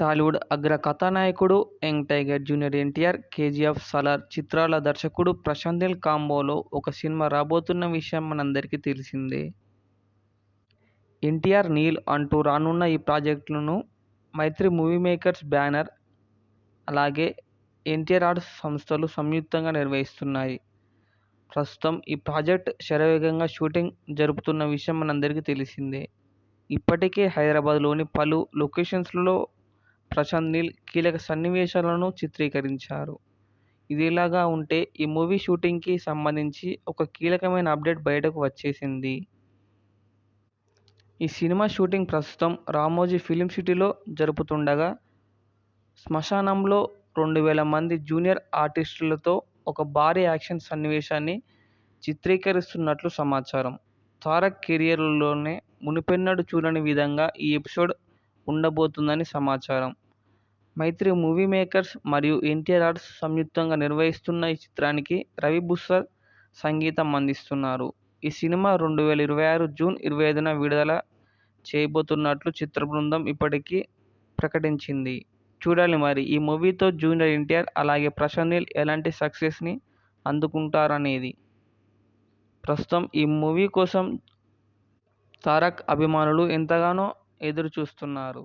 టాలీవుడ్ అగ్ర కథానాయకుడు young tiger junior NTR, KGF, Salaar చిత్రాల దర్శకుడు ప్రశాంత్ నిల్ కాంబోలో ఒక సినిమా రాబోతున్న విషయం మనందరికీ తెలిసిందే. ఎన్టీఆర్, నీల్ అంటూ రానున్న ఈ ప్రాజెక్టులను మైత్రి మూవీ మేకర్స్ బ్యానర్, అలాగే ఎన్టీఆర్ ఆర్ట్స్ సంస్థలు సంయుక్తంగా నిర్వహిస్తున్నాయి ప్రస్తుతం ఈ ప్రాజెక్ట్ శరవేగంగా షూటింగ్ జరుపుతున్న విషయం మనందరికీ తెలిసిందే. ఇప్పటికే హైదరాబాద్లోని పలు లొకేషన్స్లో ప్రశాంత్ నీల్ కీలక సన్నివేశాలను చిత్రీకరించారు. ఇదిలాగా ఉంటే ఈ మూవీ షూటింగ్కి సంబంధించి ఒక కీలకమైన అప్డేట్ బయటకు వచ్చేసింది. ఈ సినిమా షూటింగ్ ప్రస్తుతం రామోజీ ఫిలిం సిటీలో జరుపుతుండగా శ్మశానంలో రెండు వేల మంది జూనియర్ ఆర్టిస్టులతో ఒక భారీ యాక్షన్ సన్నివేశాన్ని చిత్రీకరిస్తున్నట్లు సమాచారం. తారక్ కెరియర్లోనే మునుపెన్నడూ చూడని విధంగా ఈ ఎపిసోడ్ ఉండబోతుందని సమాచారం. మైత్రి మూవీ మేకర్స్ మరియు ఎన్టీఆర్ ఆర్ట్స్ సంయుక్తంగా నిర్వహిస్తున్న ఈ చిత్రానికి రవి బుస్సర్ సంగీతం అందిస్తున్నారు. ఈ సినిమా రెండు వేల ఇరవై ఆరు జూన్ ఇరవై ఐదున విడుదల చేయబోతున్నట్లు చిత్ర బృందం ఇప్పటికే ప్రకటించింది. చూడాలి మరి ఈ మూవీతో జూనియర్ ఎన్టీఆర్, అలాగే ప్రశాంత్ నీల్ ఎలాంటి సక్సెస్ని అందుకుంటారనేది. ప్రస్తుతం ఈ మూవీ కోసం తారక్ అభిమానులు ఎంతగానో ఎదురుచూస్తున్నారు.